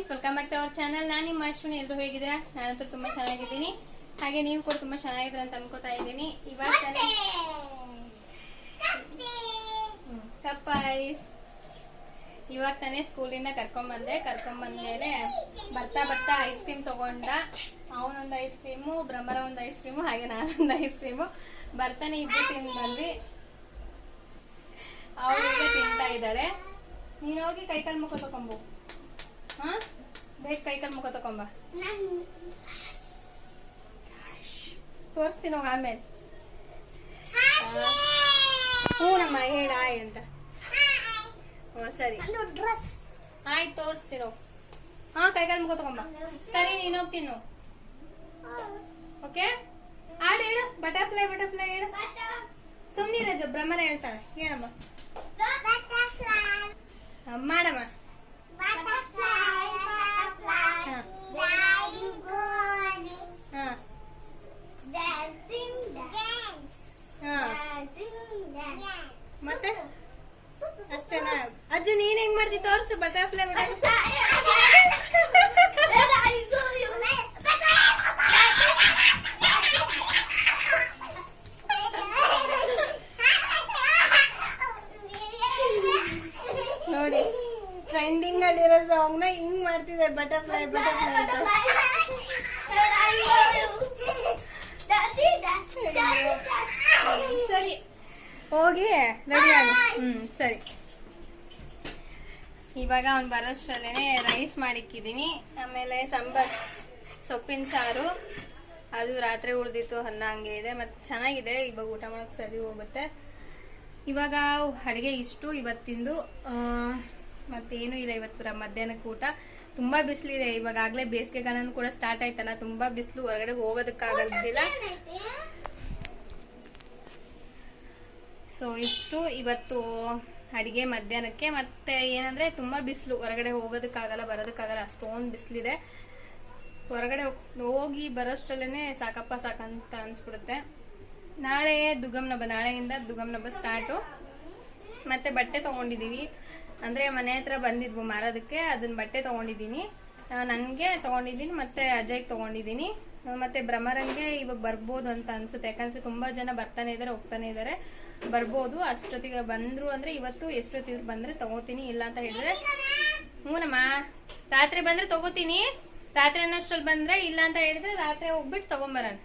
Friends welcome back to our channel ನಾನು ನಿಮ್ಮ ಅಶ್ವಿನಿ ಎಲ್ಲರೂ ಹೇಗಿದ್ದೀರಾ? ನಾನಂತೂ ತುಂಬಾ ಚೆನ್ನಾಗಿದ್ದೀನಿ. ಹಾಗೆ ನೀವು ಕೂಡ ತುಂಬಾ ಚೆನ್ನಾಗಿದ್ದೀರಾ ಅಂತ ಅನ್ಕೋತಾ ಇದ್ದೀನಿ. ಇವಾಗ ತಾನೇ ಕಪ್ಪಾಯ್ಸ್ ಇವಾಗ ತಾನೇ ಸ್ಕೂಲಿಂದ ಕರ್ಕೊಂಬಂದೆ. ಕರ್ಕೊಂಬಂದ್ಮೇಲೆ ಬರ್ತಾ ಬರ್ತಾ ಐಸ್ ಕ್ರೀಮ್ ತಗೊಂಡ. ಅವನೊಂದು ಐಸ್ ಕ್ರೀಮು ಬ್ರಹ್ಮರ ಒಂದು ಐಸ್ ಕ್ರೀಮು ಹಾಗೆ ನಾನೊಂದು ಐಸ್ ಕ್ರೀಮು ಬರ್ತಾನೆ ಇಬ್ಬರು ತಿಂದು ಬಂದ್ವಿ ಅವಳಿಗೆ ತಿಂತಾ ಇದ್ದಾರೆ. ನೀನು ಹೋಗಿ ಕೈಕಾಲು ಮುಖ ತಗೊಂಬು. ಹಾ? ಬೇಗ ಕೈಕಲ್ ಮುಖ ತಕೊಂಬ. ತೋರಿಸ್ತೀನಿ ಹೋಗ ಆಮೇಲೆ. ಹ್ಞೂ ನಮ್ಮ ಹೇಳ ಆಯ್ ಅಂತ. ಹ್ಞೂ ಸರಿ. ಆಯ್ತು ತೋರಿಸ್ತೀನಿ ಹೋಗು ಹಾ ಕೈಕಾಲು ಮುಖ ತಗೊಂಬ ಸರಿ ನೀನು ಹೋಗ್ತೀನಿ ಓಕೆ? ಆಡು ಹೇಳು ಬಟರ್ಫ್ಲೈ ಬಟರ್ಫ್ಲೈ ಹೇಳು. ಸುಮ್ಮನೆ ಜೊ ಬ್ರಹ್ಮನ ಹೇಳ್ತಾಳೆ ಹೇಳಮ್ಮ ಹಾ, ಮಾಡಮ್ಮ. ಮತ್ತೆ? ಅಷ್ಟೇನಾ? ಅಜ್ಜು ನೀನ್ ಹೆಂಗ್ ಮಾಡ್ತಿ? ತೋರ್ಸು ಬಟರ್ಫ್ಲೈ ಮಾಡ್ತಿದ್ದಾರೆ ಬಟರ್ಫ್ಲೈ ಬಟರ್ಫ್ಲೈ ಸರಿ. ಹೋಗಿ ರೆಡಿ ಆಗು ಹ್ಮ್ ಸರಿ. ಇವಾಗ ಅವ್ನು ಬರೋಷ್ಟ್ರಲ್ಲೇನೆ ರೈಸ್ ಮಾಡಿಕ್ಕಿದ್ದೀನಿ ಆಮೇಲೆ ಸಾಂಬಾರ್ ಸೊಪ್ಪಿನ ಸಾರು. ಅದು ರಾತ್ರಿ ಉಳಿದಿತ್ತು ಅನ್ನ ಹಂಗೆ ಇದೆ ಮತ್ತೆ ಚೆನ್ನಾಗಿದೆ. ಇವಾಗ ಊಟ ಮಾಡೋಕೆ ಸರಿ ಹೋಗುತ್ತೆ. ಇವಾಗ ಅಡುಗೆ ಇಷ್ಟು ಇವತ್ತಿಂದು. ಮತ್ತೇನು ಇಲ್ಲ ಇವತ್ತು ಮಧ್ಯಾಹ್ನಕ್ಕೆ ಊಟ. ತುಂಬಾ ಬಿಸಿಲಿದೆ. ಇವಾಗಾಗ್ಲೇ ಬೇಸಿಗೆ ಬೇಸಿಗೆಗಾಲನೂ ಕೂಡ ಸ್ಟಾರ್ಟ್ ಆಯ್ತಲ್ಲ, ತುಂಬಾ ಬಿಸಿಲು ಹೊರಗಡೆ ಹೋಗೋದಕ್ಕಾಗೋದಿಲ್ಲ ಸೊ ಇಷ್ಟು ಇವತ್ತು ಅಡಿಗೆ ಮಧ್ಯಾಹ್ನಕ್ಕೆ. ಮತ್ತೆ ಏನಂದ್ರೆ, ತುಂಬಾ ಬಿಸಿಲು ಹೊರಗಡೆ ಹೋಗೋದಕ್ಕಾಗಲ್ಲ, ಬರೋದಕ್ಕಾಗಲ್ಲ, ಅಷ್ಟೊಂದು ಬಿಸಿಲಿದೆ. ಹೊರಗಡೆ ಹೋಗ್- ಹೋಗಿ ಬರೋಷ್ಟ್ರಲ್ಲೇ ಸಾಕಪ್ಪ ಸಾಕಂತ ಅನ್ಸ್ಬಿಡುತ್ತೆ. ನಾಳೆ ದುಗಮ್ನಬ್ಬ, ನಾಳೆಯಿಂದ ದುಗಮ್ನಬ್ಬ ಸ್ಟಾರ್ಟು ಮತ್ತೆ ಬಟ್ಟೆ ತಗೊಂಡಿದೀವಿ. ಅಂದ್ರೆ ಮನೆ ಹತ್ರ ಬಂದಿದ್ವು ಮಾರೋದಕ್ಕೆ ಅದನ್ನ ಬಟ್ಟೆ ತಗೊಂಡಿದ್ದೀನಿ. ನನಗೆ ತಗೊಂಡಿದ್ದೀನಿ, ಮತ್ತೆ ಅಜಯ್ಗೆ ತಗೊಂಡಿದ್ದೀನಿ. ಮತ್ತೆ ಭ್ರಮರಂಗೆ ಇವಾಗ ಬರ್ಬೋದು ಅಂತ ಅನ್ಸುತ್ತೆ. ಯಾಕಂದ್ರೆ ತುಂಬಾ ಜನ ಬರ್ತಾನೆ ಇದಾರೆ, ಹೋಗ್ತಾನೆ ಇದಾರೆ. ಬರ್ಬೋದು, ಅಷ್ಟೊತ್ತಿಗೆ ಬಂದ್ರು ಅಂದ್ರೆ ಇವತ್ತು ಎಷ್ಟೊತ್ತಿಗೆ ಬಂದ್ರೆ ತಗೋತೀನಿ, ಇಲ್ಲ ಅಂತ ಹೇಳಿದ್ರೆ ಹ್ಞೂನಮ್ಮ ರಾತ್ರಿ ಬಂದ್ರೆ ತಗೋತೀನಿ. ರಾತ್ರಿ ಅನ್ನೋಷ್ಟ್ರಲ್ಲಿ ಬಂದ್ರೆ ಇಲ್ಲ ಅಂತ ಹೇಳಿದ್ರೆ ರಾತ್ರಿ ಹೋಗ್ಬಿಟ್ಟು ತಗೊಂಬರನ್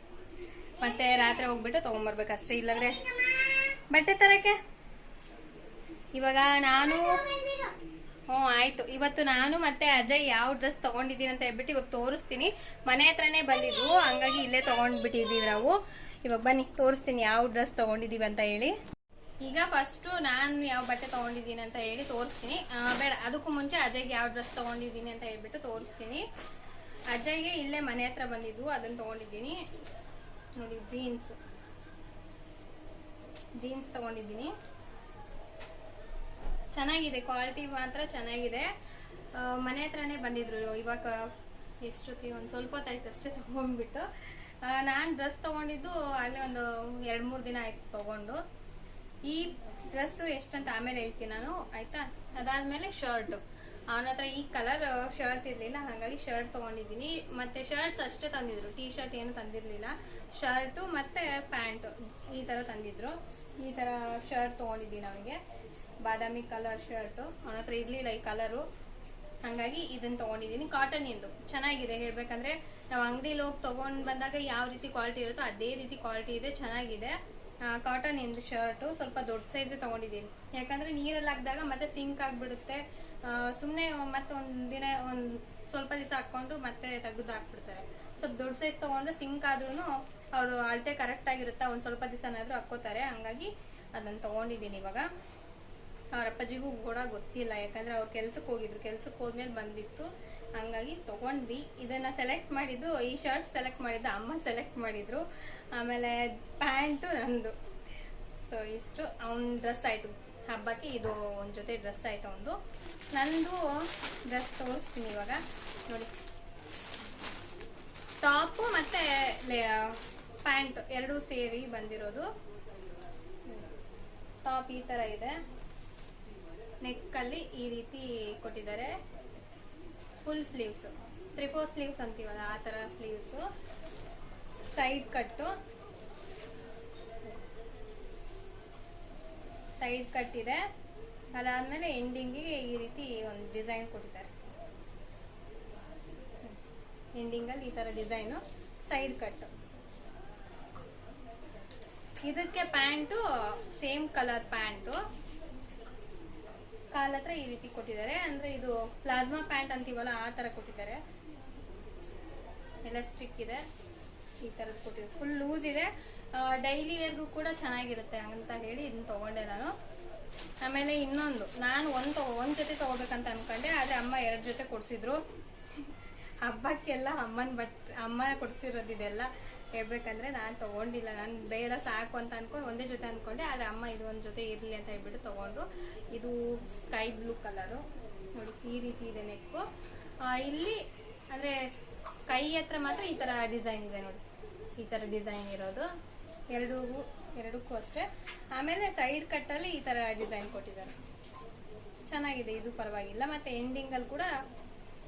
ಮತ್ತೆ ರಾತ್ರಿ ಹೋಗ್ಬಿಟ್ಟು ತಗೊಂಬರ್ಬೇಕು ಅಷ್ಟೇ, ಇಲ್ಲಾಂದ್ರೆ ಬಟ್ಟೆ ತರಕ್ಕೆ ಇವಾಗ ನಾನು ಹ್ಞೂ, ಆಯ್ತು. ಇವತ್ತು ನಾನು ಮತ್ತೆ ಅಜಯ್ ಯಾವ ಡ್ರೆಸ್ ತಗೊಂಡಿದ್ದೀನಿ ಅಂತ ಹೇಳ್ಬಿಟ್ಟು ಇವಾಗ ತೋರಿಸ್ತೀನಿ. ಮನೆ ಹತ್ರನೇ ಬಂದಿದ್ವು, ಹಂಗಾಗಿ ಇಲ್ಲೇ ತಗೊಂಡ್ಬಿಟ್ಟಿದ್ದೀವಿ ನಾವು. ಇವಾಗ ಬನ್ನಿ, ತೋರಿಸ್ತೀನಿ ಯಾವ ಡ್ರೆಸ್ ತಗೊಂಡಿದ್ದೀವಿ ಅಂತ ಹೇಳಿ. ಈಗ ಫಸ್ಟು ನಾನು ಯಾವ ಬಟ್ಟೆ ತೊಗೊಂಡಿದ್ದೀನಿ ಅಂತ ಹೇಳಿ ತೋರಿಸ್ತೀನಿ. ಬೇಡ, ಅದಕ್ಕೂ ಮುಂಚೆ ಅಜಯ್ಗೆ ಯಾವ ಡ್ರೆಸ್ ತೊಗೊಂಡಿದ್ದೀನಿ ಅಂತ ಹೇಳ್ಬಿಟ್ಟು ತೋರಿಸ್ತೀನಿ. ಅಜಯ್ಗೆ ಇಲ್ಲೇ ಮನೆ ಹತ್ರ ಬಂದಿದ್ವು, ಅದನ್ನ ತೊಗೊಂಡಿದ್ದೀನಿ. ನೋಡಿ ಜೀನ್ಸ್ ಜೀನ್ಸ್ ತಗೊಂಡಿದ್ದೀನಿ. ಚೆನ್ನಾಗಿದೆ ಕ್ವಾಲಿಟಿ ಮಾತ್ರ ಚೆನ್ನಾಗಿದೆ. ಮನೆ ಹತ್ರನೇ ಬಂದಿದ್ರು, ಇವಾಗ ಎಷ್ಟೊತ್ತಿಗೆ ಒಂದು ಸ್ವಲ್ಪ ಹೊತ್ತಾಯ್ತು ಅಷ್ಟೇ ತಗೊಂಡ್ಬಿಟ್ಟು. ನಾನು ಡ್ರೆಸ್ ತಗೊಂಡಿದ್ದು ಆಗಲೇ ಒಂದು ಎರಡು ಮೂರು ದಿನ ಆಯ್ತು ತಗೊಂಡು. ಈ ಡ್ರೆಸ್ಸು ಎಷ್ಟಂತ ಆಮೇಲೆ ಹೇಳ್ತೀನಿ ನಾನು, ಆಯ್ತಾ? ಅದಾದ್ಮೇಲೆ ಶರ್ಟು ಅವನ ಹತ್ರ ಈ ಕಲರ್ ಶರ್ಟ್ ಇರಲಿಲ್ಲ, ಹಾಗಾಗಿ ಶರ್ಟ್ ತೊಗೊಂಡಿದ್ದೀನಿ. ಮತ್ತೆ ಶರ್ಟ್ಸ್ ಅಷ್ಟೇ ತಂದಿದ್ರು. ಟೀ ಶರ್ಟ್ ಏನು ತಂದಿರಲಿಲ್ಲ. ಶರ್ಟು ಮತ್ತೆ ಪ್ಯಾಂಟು ಈ ಥರ ತಂದಿದ್ರು. ಈ ಥರ ಶರ್ಟ್ ತೊಗೊಂಡಿದ್ದೀನಿ ಅವನಿಗೆ. ಬಾದಾಮಿ ಕಲರ್ ಶರ್ಟು ಅವನ ಹತ್ರ ಇರಲಿಲ್ಲ ಈ ಕಲರು ಹಾಗಾಗಿ ಇದನ್ನ ತೊಗೊಂಡಿದ್ದೀನಿ. ಕಾಟನ್ ಇಂದು. ಚೆನ್ನಾಗಿದೆ. ಹೇಳ್ಬೇಕಂದ್ರೆ ನಾವು ಅಂಗಡಿಲಿ ಹೋಗಿ ತಗೊಂಡ್ ಬಂದಾಗ ಯಾವ ರೀತಿ ಕ್ವಾಲಿಟಿ ಇರುತ್ತೋ ಅದೇ ರೀತಿ ಕ್ವಾಲಿಟಿ ಇದೆ. ಚೆನ್ನಾಗಿದೆ. ಕಾಟನ್ ಇಂದು ಶರ್ಟು ಸ್ವಲ್ಪ ದೊಡ್ಡ ಸೈಜ್ ತಗೊಂಡಿದ್ದೀನಿ. ಯಾಕಂದ್ರೆ ನೀರಲ್ಲಿ ಹಾಕಿದಾಗ ಮತ್ತೆ ಸಿಂಕ್ ಆಗಿಬಿಡುತ್ತೆ. ಸುಮ್ಮನೆ ಮತ್ತೆ ದಿನ ಒಂದ್ ಸ್ವಲ್ಪ ದಿವಸ ಹಾಕೊಂಡು ಮತ್ತೆ ತೆಗ್ದು ಹಾಕ್ಬಿಡ್ತಾರೆ. ಸ್ವಲ್ಪ ದೊಡ್ಡ ಸೈಜ್ ತಗೊಂಡ್ರೆ ಸಿಂಕ್ ಆದ್ರೂ ಅವರು ಅಳತೆ ಕರೆಕ್ಟ್ ಆಗಿರುತ್ತೆ? ಒಂದ್ ಸ್ವಲ್ಪ ದಿವಸನಾದ್ರೂ ಹಾಕೋತಾರೆ ಹಂಗಾಗಿ ಅದನ್ನ ತಗೊಂಡಿದ್ದೀನಿ ಇವಾಗ. ಅವ್ರ ಅಪ್ಪಾಜಿಗೂ ಕೂಡ ಗೊತ್ತಿಲ್ಲ. ಯಾಕಂದ್ರೆ ಅವ್ರು ಕೆಲ್ಸಕ್ಕೆ ಹೋಗಿದ್ರು. ಕೆಲ್ಸಕ್ಕೆ ಹೋದ್ಮೇಲೆ ಬಂದಿತ್ತು. ಹಂಗಾಗಿ ತಗೊಂಡ್ವಿ. ಇದನ್ನ ಸೆಲೆಕ್ಟ್ ಮಾಡಿದ್ದು, ಈ ಶರ್ಟ್ ಸೆಲೆಕ್ಟ್ ಮಾಡಿದ್ದು ಅಮ್ಮ ಸೆಲೆಕ್ಟ್ ಮಾಡಿದ್ರು. ಆಮೇಲೆ ಪ್ಯಾಂಟು ನಂದು. ಸೊ ಇಷ್ಟು. ಅವ್ನ ಡ್ರೆಸ್ ಆಯ್ತು. ಹಬ್ಬಕ್ಕೆ ಇದು ಒಂದ್ ಜೊತೆ ಡ್ರೆಸ್ ಆಯ್ತು ಒಂದು ನಂದು ಡ್ರೆಸ್ ತೋರಿಸ್ತೀನಿ ಇವಾಗ. ನೋಡಿ. ಟಾಪು ಮತ್ತೆ ಪ್ಯಾಂಟ್ ಎರಡೂ ಸೇರಿ ಬಂದಿರೋದು. ಟಾಪ್ ಈ ತರ ಇದೆ. ನೆಕ್ ಅಲ್ಲಿ ಈ ರೀತಿ ಕೊಟ್ಟಿದ್ದಾರೆ. Full sleeves three four sleeves ಅಂತೀವಲ್ಲ, ಆ ಥರ sleeves side cut side cut ಇದೆ. ಅದಾದ್ಮೇಲೆ ಎಂಡಿಂಗಿಗೆ ಈ ರೀತಿ ಒಂದು ಡಿಸೈನ್ ಕೊಟ್ಟಿದ್ದಾರೆ ಎಂಡಿಂಗಲ್ಲಿ ಈ ಥರ ಡಿಸೈನು ಸೈಡ್ ಕಟ್ಟು ಇದಕ್ಕೆ ಪ್ಯಾಂಟು ಸೇಮ್ ಕಲರ್ ಪ್ಯಾಂಟು ಕಾಲ್ ಹತ್ರ ಈ ರೀತಿ ಕೊಟ್ಟಿದ್ದಾರೆ. ಅಂದ್ರೆ ಇದು ಪ್ಲಾಸ್ಮಾ ಪ್ಯಾಂಟ್ ಅಂತೀವಲ್ಲ, ಆ ತರ ಕೊಟ್ಟಿದ್ದಾರೆ. ಎಲಾಸ್ಟಿಕ್ ಇದೆ. ಈ ತರದ್ ಕೊಟ್ಟಿದ್ದಾರೆ. ಫುಲ್ ಲೂಸ್ ಇದೆ. ಡೈಲಿ ವೇರ್ಗೂ ಕೂಡ ಚೆನ್ನಾಗಿರುತ್ತೆ ಅಂತ ಹೇಳಿ ಇದನ್ನ ತಗೊಂಡೆ ನಾನು. ಆಮೇಲೆ ಇನ್ನೊಂದು, ನಾನು ಒಂದ್ ತಗೋ, ಒಂದ್ ಜೊತೆ ತಗೋಬೇಕಂತ ಅನ್ಕೊಂಡೆ, ಆದ್ರೆ ಅಮ್ಮ ಎರಡ್ ಜೊತೆ ಕೊಡ್ಸಿದ್ರು. ಹಬ್ಬಕ್ಕೆಲ್ಲ ಅಮ್ಮನ ಬಟ್, ಅಮ್ಮ ಕೊಡ್ಸಿರೋದು ಇದೆಲ್ಲ. ಹೇಳ್ಬೇಕಂದ್ರೆ ನಾನು ತಗೊಂಡಿಲ್ಲ. ನಾನು ಬೇಡ, ಸಾಕು ಅಂತ ಅನ್ಕೊಂಡು ಒಂದೇ ಜೊತೆ ಅನ್ಕೊಂಡೆ, ಆದ್ರೆ ಅಮ್ಮ ಇದು ಒಂದ್ ಜೊತೆ ಇರ್ಲಿ ಅಂತ ಹೇಳ್ಬಿಟ್ಟು ತಗೊಂಡ್ರು. ಇದು ಸ್ಕೈ ಬ್ಲೂ ಕಲರು. ನೋಡಿ, ಈ ರೀತಿ ಇದೆ ನೆಕ್ಕು ಇಲ್ಲಿ ಅಂದ್ರೆ ಕೈ ಹತ್ರ ಮಾತ್ರ ಈ ತರ ಡಿಸೈನ್ ಇದೆ ನೋಡಿ. ಈ ತರ ಡಿಸೈನ್ ಇರೋದು. ಎರಡು, ಎರಡಕ್ಕೂ ಅಷ್ಟೇ. ಆಮೇಲೆ ಸೈಡ್ ಕಟ್ಟಲ್ಲಿ ಈ ತರ ಡಿಸೈನ್ ಕೊಟ್ಟಿದ್ದಾರೆ. ಚೆನ್ನಾಗಿದೆ, ಇದು ಪರವಾಗಿಲ್ಲ. ಮತ್ತೆ ಎಂಡಿಂಗ್ ಅಲ್ಲಿ ಕೂಡ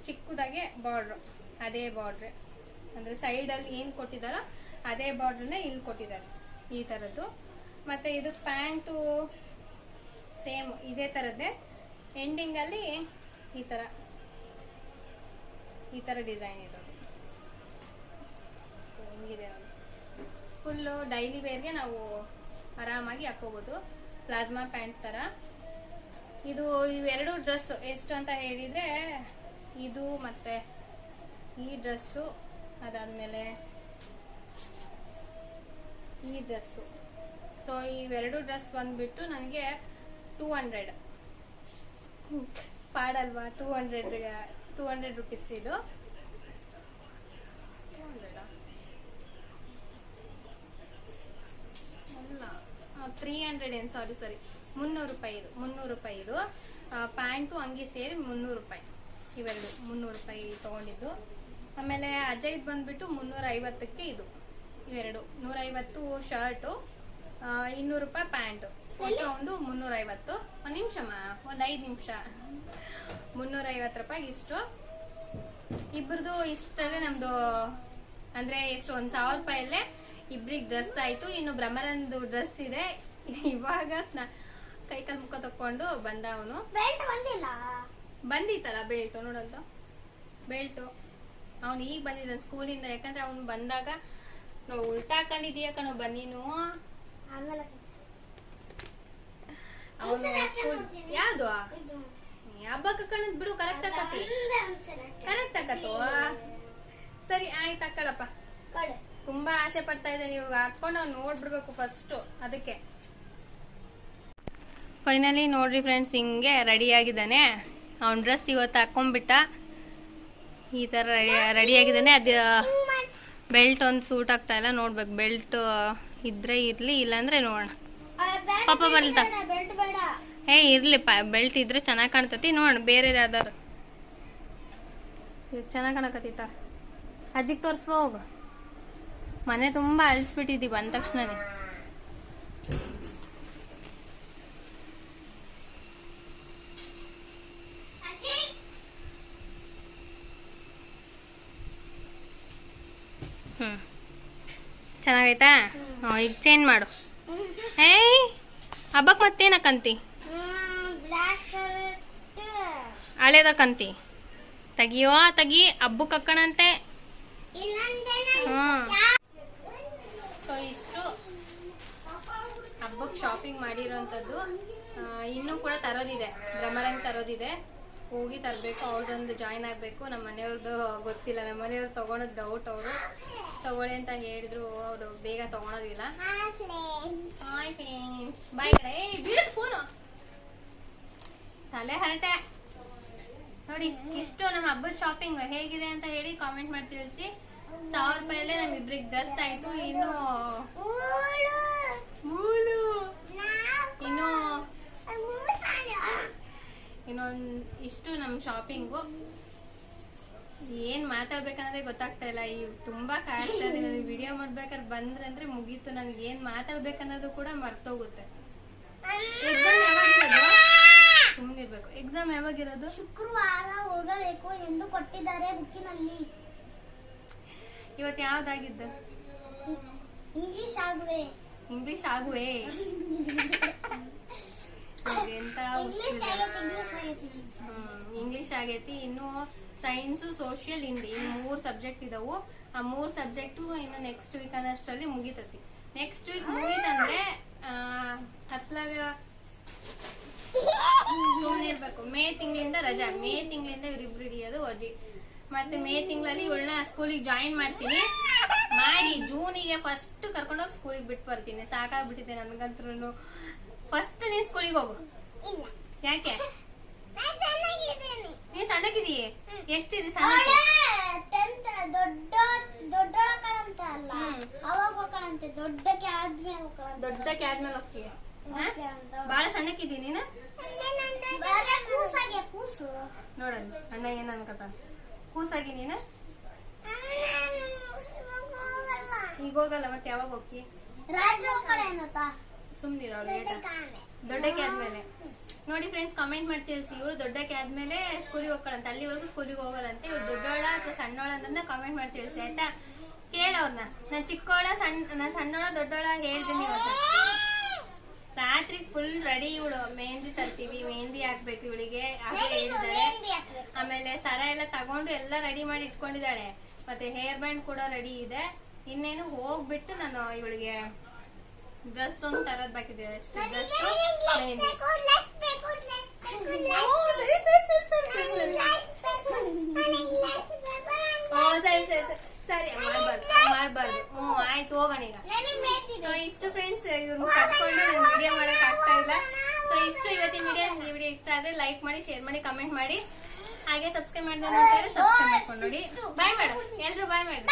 ಚಿಕ್ಕದಾಗೆ ಬಾರ್ಡ್ರು ಅದೇ ಬಾರ್ಡ್ರೆ ಅಂದ್ರೆ ಸೈಡ್ ಅಲ್ಲಿ ಏನ್ ಕೊಟ್ಟಿದಾರೋ ಅದೇ ಬಾರ್ಡ್ರನ್ನೇ ಇಲ್ಲಿ ಕೊಟ್ಟಿದ್ದಾರೆ ಈ ತರದ್ದು. ಮತ್ತೆ ಇದು ಪ್ಯಾಂಟು ಸೇಮ್ ಇದೇ ತರದ್ದೇ. ಎಂಡಿಂಗ್ ಅಲ್ಲಿ ಈ ತರ ಈ ತರ ಡಿಸೈನ್ ಇರೋದು. ಸೊ ಹಿಂಗಿದೆ ಫುಲ್ಲು ಡೈಲಿ ವೇರ್ಗೆ ನಾವು ಆರಾಮಾಗಿ ಹಾಕೋಬಹುದು ಪ್ಲಾಸ್ಮಾ ಪ್ಯಾಂಟ್ ತರ. ಇದು ಇವೆರಡು ಡ್ರೆಸ್ ಎಷ್ಟು ಅಂತ ಹೇಳಿದ್ರೆ ಇದು ಮತ್ತೆ ಈ ಡ್ರೆಸ್ಸು ಅದಾದ್ಮೇಲೆ ಈ ಡ್ರೆಸ್ಸು. ಸೊ ಇವೆರಡು ಡ್ರೆಸ್ ಬಂದುಬಿಟ್ಟು ನನಗೆ two hundred ಪಾಡಲ್ವಾ? Two hundred two hundred rupees ಇದು. ತ್ರೀ ಹಂಡ್ರೆಡ್ ಏನು? ಸಾರಿ ಸಾರಿ ಮುನ್ನೂರು ರೂಪಾಯಿ ಇದು. ಮುನ್ನೂರು ರೂಪಾಯಿ ಇದು. ಪ್ಯಾಂಟು, ಅಂಗಿ ಸೇರಿ ಮುನ್ನೂರು ರೂಪಾಯಿ. ಇವೆರಡು ಮುನ್ನೂರು ರೂಪಾಯಿ ತಗೊಂಡಿದ್ದು. ಆಮೇಲೆ ಅಜಯ್ದು ಬಂದ್ಬಿಟ್ಟು ಮುನ್ನೂರ ಐವತ್ತಕ್ಕೆ ಇದು. ಇವೆರಡು. ನೂರೈವತ್ತು ಶರ್ಟು ಇನ್ನೂರು ರೂಪಾಯಿ ಪ್ಯಾಂಟು. ಫೋಟೋ ಒಂದು ಮುನ್ನೂರ ಐವತ್ತು ಒಂದು ನಿಮಿಷಮ್ಮ ಒಂದು ಐದು ನಿಮಿಷ. ಮುನ್ನೂರ ಐವತ್ತು ರೂಪಾಯಿ ಇಷ್ಟು. ಇಬ್ಬರದು ಇಷ್ಟಲ್ಲೇ ನಮ್ದು ಅಂದ್ರೆ ಎಷ್ಟು ಒಂದ್ ಸಾವಿರ ರೂಪಾಯಲ್ಲೇ ಇಬ್ರಿಗೆ ಡ್ರೆಸ್ ಆಯ್ತು. ಇನ್ನು ಭ್ರಮರಂದು ಡ್ರೆಸ್ ಇದೆ. ಇವಾಗ ಕೈ ಕಾಲು ಮುಖ ತಕೊಂಡು ಬಂದ ಅವನು ಬಂದಿಲ್ಲ. ಬಂದಿತ್ತಲ್ಲ ಬೆಲ್ಟು ನೋಡಂತ ಬೆಲ್ಟು ಅವನು ಈಗ ಬಂದಿದ್ದಾನೆ ಸ್ಕೂಲಿಂದ ಯಾಕಂದ್ರೆ ಅವ್ನು ಬಂದಾಗ ನಾವು ಉಲ್ಟಾ ಹಾಕೊಂಡಿದೀಯ ಕಣೋ ಬನ್ನಿನು ಅವನು ಯಾವ್ದು? ಹಬ್ಬಕ್ಕೆ ಕಣದ್ ಬಿಡು ಕರೆಕ್ಟ್ ಆಕತಿ ಕರೆಕ್ಟ್ ಆಕತ್ತು ಸರಿ ಆಯ್ತು ಹಾಕಳಪ್ಪ ಕೊಡು. ತುಂಬಾ ಆಸೆ ಪಡ್ತಾ ಇದ್ದಾನೆ ಇವಾಗ. ಹಾಕೊಂಡು ಅವ್ನು ನೋಡ್ಬಿಡ್ಬೇಕು ಫಸ್ಟ್ ಅದಕ್ಕೆ. ಫೈನಲಿ ನೋಡ್ರಿ ಫ್ರೆಂಡ್ಸ್ ಹಿಂಗೆ ರೆಡಿ ಆಗಿದ್ದಾನೆ. ಅವ್ನ ಡ್ರೆಸ್ ಇವತ್ತು ಹಾಕೊಂಡ್ಬಿಟ್ಟ. ಈ ಥರ ರೆಡಿ ಆಗಿದ್ದಾನೆ. ಅದು ಬೆಲ್ಟ್ ಒಂದು ಸೂಟ್ ಆಗ್ತಾ ಇಲ್ಲ. ನೋಡ್ಬೇಕು. ಬೆಲ್ಟ್ ಇದ್ರೆ ಇರ್ಲಿ, ಇಲ್ಲಾಂದ್ರೆ ನೋಡೋಣ. ಪಾಪ ಬಲ್ತ ಏ, ಇರ್ಲಿ. ಪ ಬೆಲ್ಟ್ ಇದ್ರೆ ಚೆನ್ನಾಗಿ ಕಾಣ್ತತಿ. ನೋಡೋಣ. ಬೇರೆ ಯಾವ್ದಾರು ಇದು ಚೆನ್ನಾಗಿ ಕಾಣಕತ್ತಿತ್ತ ಅಜ್ಜಿಗೆ ತೋರಿಸ್ಬೋ ಹೋಗು. ಮನೆ ತುಂಬ ಅಳಿಸ್ಬಿಟ್ಟಿದ್ದೀವಿ ಬಂದ ತಕ್ಷಣನೇ ಹ್ಞೂ ಚೆನ್ನಾಗೈತಾ? ಈಗ ಚೇಂಜ್ ಮಾಡು. ಏಯ್ ಹಬ್ಬಕ್ಕೆ ಮತ್ತೇನಕ್ಕಂತಿ ಕಂತಿ? ತೆಗಿಯೋ, ತೆಗಿ ಹಬ್ಬಕ್ಕೆ ಹ್ಮ್. ಸೊ ಇಷ್ಟು ಹಬ್ಬಕ್ಕೆ ಶಾಪಿಂಗ್ ಮಾಡಿರೋಂಥದ್ದು. ಇನ್ನೂ ಕೂಡ ತರೋದಿದೆ. ಭ್ರಮರಂಗ್ ತರೋದಿದೆ. ಹೋಗಿ ತರಬೇಕು, ಅವ್ರದ್ದೊಂದು ಜಾಯ್ನ್ ಆಗಬೇಕು. ನಮ್ಮ ಮನೆಯವ್ರದ್ದು ಗೊತ್ತಿಲ್ಲ. ನಮ್ಮ ಮನೆಯವ್ರು ತೊಗೊಳೋದು ಡೌಟ್ ಅವರು. ತಗೊಳ್ಳಿ ಅಂತ ಹೇಳಿದ್ರು ಅವರು ಬೇಗ ತಗೊಳೋದಿಲ್ಲ. ಬಾಯ್ ಕಡೆ ಬೀಳತ್ ಫೋನು ತಲೆ ಹರಟೆ. ನೋಡಿ ಇಷ್ಟು ನಮ್ಮ ಹಬ್ಬದ ಶಾಪಿಂಗ್ ಹೇಗಿದೆ ಅಂತ ಹೇಳಿ ಕಾಮೆಂಟ್ ಮಾಡಿ ತಿಳಿಸಿ. ಸಾವಿರ ರೂಪಾಯಲ್ಲೇ ನಮ್ ಇಬ್ರಿಗೆ ಡ್ರೆಸ್ ಆಯ್ತು. ಇನ್ನು ಮೂಲು ಇನ್ನು ಇನ್ನೊಂದ್ ಇಷ್ಟು ನಮ್ ಶಾಪಿಂಗು ಏನ್ ಮಾತಾಡ್ಬೇಕನ್ನೋದೇ ಗೊತ್ತಾಗ್ತಾ ಇಲ್ಲ. ಈ ತುಂಬಾ ಕಾಡ್ತಾ ಇದೆ. ನನಗೆ ವಿಡಿಯೋ ಮಾಡ್ಬೇಕಾದ್ರೆ ಬಂದ್ರಂದ್ರೆ ಮುಗೀತು. ನನ್ಗೆ ಏನ್ ಮಾತಾಡ್ಬೇಕನ್ನೋದು ಕೂಡ ಮರ್ತೋಗುತ್ತೆ? ಸುಮ್ಮನಿರ್ಬೇಕು ಎಕ್ಸಾಮ್ ಯಾವಾಗಿರೋದು? ಶುಕ್ರವಾರ ಹೋಗಬೇಕು ಎಂದು ಕೊಟ್ಟಿದ್ದಾರೆ ಬುಕ್ಕಿನಲ್ಲಿ. ಇವತ್ತು ಯಾವ್ದಾಗಿದ್ದ? ಇಂಗ್ಲಿಷ್ ಆಗುವೆ. ಇಂಗ್ಲಿಷ್ ಆಗುವೆ. ಎಂತ ಇಂಗ್ಲಿಷ್ ಆಗೈತಿ. ಇನ್ನು ಸೈನ್ಸು ಸೋಷಿಯಲ್ ಹಿಂದಿ ಈ ಮೂರು ಸಬ್ಜೆಕ್ಟ್ ಇದಾವು. ಆ ಮೂರು ಸಬ್ಜೆಕ್ಟು ಇನ್ನು ನೆಕ್ಸ್ಟ್ ವೀಕ್ ಅನ್ನೋಷ್ಟರಲ್ಲಿ ಮುಗಿತತಿ. ನೆಕ್ಸ್ಟ್ ವೀಕ್ ಮುಗೀತಂದ್ರೆ ಹತ್ತಲಾಗ ಹತ್ಲಾಗ ಸುಮ್ಮನಿರ್ಬೇಕು ಮೇ ತಿಂಗಳಿಂದ ರಜಾ. ಮೇ ತಿಂಗಳಿಂದ ಇವ್ರಿಬ್ರು ಹಿಡಿಯೋದು ಅಜ್ಜಿ ಮತ್ತೆ ಮೇ ತಿಂಗಳಲ್ಲಿ ಇವಳನ್ನ ಸ್ಕೂಲಿಗೆ ಜಾಯಿನ್ ಮಾಡ್ತೀನಿ. ಮಾಡಿ ಜೂನಿಗೆ ಫಸ್ಟ್ ಕರ್ಕೊಂಡೋಗಿ ಸ್ಕೂಲಿಗೆ ಬಿಟ್ಟು ಬರ್ತೀನಿ. ಸಾಕಾಗ್ಬಿಟ್ಟಿದೆ ನನ್ಗಂತ್ರು ಫಸ್ಟ್ ನೀನ್ ಸ್ಕೂಲಿಗೆ ಹೋಗು. ಯಾಕೆ? ನಾನ್ ಸಣ್ಣಗಿದೀಯ ಎಷ್ಟಿದೆ ಸಣ್ಣ ಟೆಂತ್ ದೊಡ್ಡ ಅಂತ ಅಲ್ಲ. ಅವಾಗ ಹೋಗಳಂತೆ ದೊಡ್ಡಕ್ಕೆ ಆದ್ಮೇಲೆ ಹೋಗಳಂತೆ ದೊಡ್ಡಕ್ಕೆ ಆದ್ಮೇಲೆ ಹೋಗ್ತೀಯ? ಓಕೆ ಅಂತ. ಬಾಳ ಸಣ್ಣಕ್ಕಿದೀಯ ನೀನು? ಕೂಸಾಗೆ ಕೂಸು. ನೋಡಲ್ಲ ಅಣ್ಣ ಏನ್ ಅನ್ಕತ ಕೂಸಾಗಿ ನೀನು? ಈಗ ಹೋಗಲ್ಲ ಮತ್ತೆ ಯಾವಾಗ ಹೋಗಿ ರಾಜ ಹೋಗಳೆ ಏನತ್ತ ಸುಮ್ನಿರ ಅವಳಿಗೆ ದೊಡ್ಡಕ್ಕೆ ಆದ್ಮೇಲೆ. ನೋಡಿ ಫ್ರೆಂಡ್ಸ್ ಕಮೆಂಟ್ ಮಾಡಿ ತಿಳಿಸಿ ಇವಳು ದೊಡ್ಡಕ್ಕೆ ಆದ್ಮೇಲೆ ಸ್ಕೂಲಿಗೆ ಹೋಗ್ಕೊಳಂತ ಅಲ್ಲಿವರೆಗೂ ಸ್ಕೂಲಿಗೆ ಹೋಗಲ್ಲಂತೆ ಇವಳು ದೊಡ್ಡೋಳ ಅಥವಾ ಸಣ್ಣೋಳ ಅನ್ನೋದನ್ನ ಕಮೆಂಟ್ ಮಾಡಿ ತಿಳಿಸಿ ಆಯ್ತಾ? ಕೇಳವ್ರನ್ನ ನಾನ್ ಚಿಕ್ಕೋಳ ಸಣ್ಣ ನಾನ್ ಸಣ್ಣೋಳ ದೊಡ್ಡೋಳ ಹೇಳ್ತೀನಿ ಇವತ್ತು. ರಾತ್ರಿ ಫುಲ್ ರೆಡಿ ಇವಳು. ಮೆಹಂದಿ ತರ್ತೀವಿ ಮೆಹಂದಿ ಹಾಕ್ಬೇಕು ಇವಳಿಗೆ. ಆಮೇಲೆ ಸರ ಎಲ್ಲ ತಗೊಂಡು ಎಲ್ಲ ರೆಡಿ ಮಾಡಿ ಇಟ್ಕೊಂಡಿದ್ದಾಳೆ. ಮತ್ತೆ ಹೇರ್ ಬ್ಯಾಂಡ್ ಕೂಡ ರೆಡಿ ಇದೆ. ಇನ್ನೇನು ಹೋಗ್ಬಿಟ್ಟು ನಾನು ಇವಳಿಗೆ ಡ್ರೆಸ್ ಒಂದು ತರದ್ ಬಾಕಿದೆ ಅಷ್ಟೇ ಡ್ರೆಸ್ ಮೆಹಂದಿ ಓ, ಸರಿ, ಸರಿ, ಸರಿ, ಸರಿ, ಸರಿ, ಸರಿ. ಓ, ಸರಿ ಸರಿ ಸರಿ ಸರಿ ಮಾಡ್ಬಾರ್ದು ಮಾಡ್ಬಾರ್ದು ಹ್ಞೂ ಆಯ್ತು ಹೋಗೋಣ ಈಗ ಸೊ ಇಷ್ಟು ಫ್ರೆಂಡ್ಸ್ ಇವ್ರನ್ನ ಕರ್ಕೊಂಡು ನಾನು ವಿಡಿಯೋ ಮಾಡಕ್ ಆಗ್ತಾ ಇಲ್ಲ ಸೊ ಇಷ್ಟು ಇವತ್ತಿನ ವಿಡಿಯೋ ನಿಮ್ಗೆ ವಿಡಿಯೋ ಇಷ್ಟ ಆದ್ರೆ ಲೈಕ್ ಮಾಡಿ ಶೇರ್ ಮಾಡಿ ಕಮೆಂಟ್ ಮಾಡಿ ಹಾಗೆ ಸಬ್ಸ್ಕ್ರೈಬ್ ಮಾಡಿದ್ರೆ ನೋಡ್ತಾರೆ ಸಬ್ಸ್ಕ್ರೈಬ್ ಮಾಡ್ಕೊಂಡು ನೋಡಿ ಬಾಯ್ ಮಾಡು ಎಲ್ರು ಬಾಯ್ ಮಾಡಿ